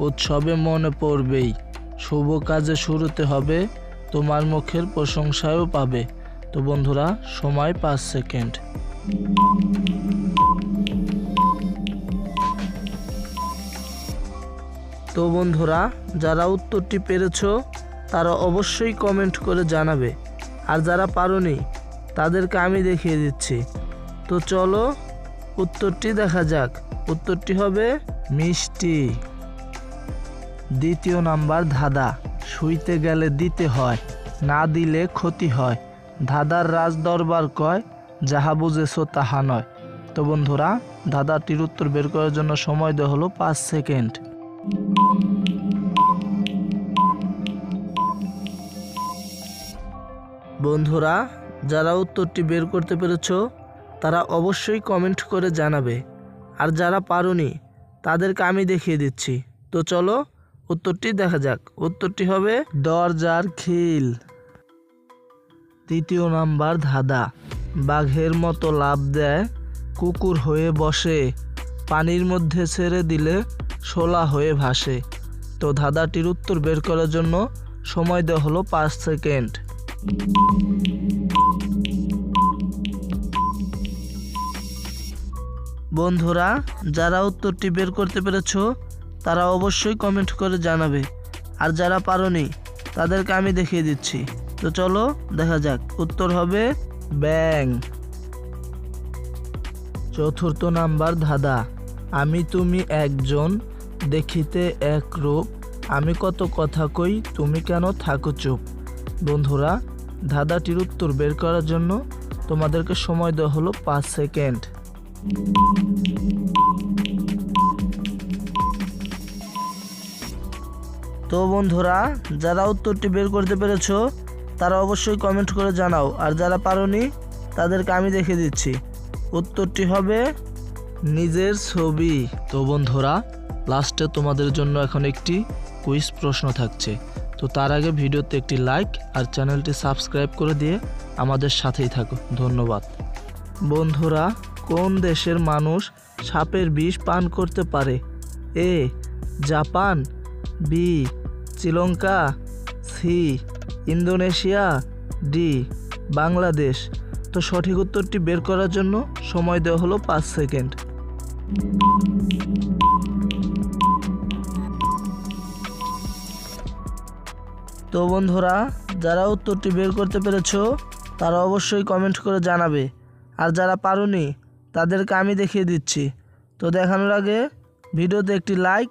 উৎসবে মনে পড়বেই। শুভ কাজে শুরুতে হবে, তোমার মুখের প্রশংসাও পাবে। তো বন্ধুরা, সময় পাঁচ সেকেন্ড। তো বন্ধুরা, যারা উত্তরটি পেরেছ, তারা অবশ্যই কমেন্ট করে জানাবে। আর যারা পারোনি, তাদেরকে আমি দেখিয়ে দিচ্ছি। তো চলো, উত্তরটি দেখা যাক। উত্তরটি হবে মিষ্টি। দ্বিতীয় নাম্বার ধাঁধা শুইতে গেলে দিতে হয়, না দিলে ক্ষতি হয়। ধাঁধার রাজ দরবার কয়, যাহা বুঝেছ তাহা নয়। তো বন্ধুরা, ধাঁধাটির উত্তর বের করার জন্য সময় দেওয়া হলো পাঁচ সেকেন্ড। বন্ধুরা, যারা উত্তরটি বের করতে পেরেছ, তারা অবশ্যই কমেন্ট করে জানাবে। আর যারা পারোনি, তাদেরকে আমি দেখিয়ে দিচ্ছি। তো চলো উত্তরটি দেখা যাক। উত্তরটি হবে দরজার খিল। তৃতীয় নাম্বার ধাঁধা। বাঘের মতো লাভ দেয়, কুকুর হয়ে বসে, পানির মধ্যে ছেড়ে দিলে শোলা হয়ে ভাসে। তো ধাঁধাটির উত্তর বের করার জন্য সময় দেওয়া হলো পাঁচ সেকেন্ড। বন্ধুরা, যারা উত্তরটি বের করতে পেরেছ তারা অবশ্যই কমেন্ট করে জানাবে। আর যারা পারোনি, তাদেরকে আমি দেখিয়ে দিচ্ছি। তো চলো, দেখা যাক। উত্তর হবে ব্যাং। চতুর্থ নাম্বার ধাঁধা। আমি তুমি একজন, দেখিতে এক রূপ। আমি কত কথা কই, তুমি কেন থাকো চুপ? বন্ধুরা, ধাঁধাটির উত্তর বের করার জন্য তোমাদেরকে সময় দেওয়া হলো পাঁচ সেকেন্ড। তো বন্ধুরা, যারা উত্তরটি বের করতে পেরেছ, তারা অবশ্যই কমেন্ট করে জানাও। আর যারা পারোনি, তাদেরকে আমি দেখে দিচ্ছি। উত্তরটি হবে নিজের ছবি। তো বন্ধুরা লাস্টে তোমাদের জন্য এখন একটি কুইজ প্রশ্ন থাকছে। তো তার আগে ভিডিওতে একটি লাইক আর চ্যানেলটি সাবস্ক্রাইব করে দিয়ে আমাদের সাথেই থাকো। ধন্যবাদ। বন্ধুরা, কোন দেশের মানুষ সাপের বিষ পান করতে পারে? A, Japan, B Sri Lanka, C, Indonesia, D, Bangladesh. তো সঠিক উত্তরটি বের করার জন্য সময় দেওয়া হলো পাঁচ সেকেন্ড। তো বন্ধুরা, যারা উত্তরটি বের করতে পেরেছ, তারা অবশ্যই কমেন্ট করে জানাবে। আর যারা পারোনি, তাদেরকে আমি দেখিয়ে দিচ্ছি। তো দেখানোর আগে ভিডিওতে একটি লাইক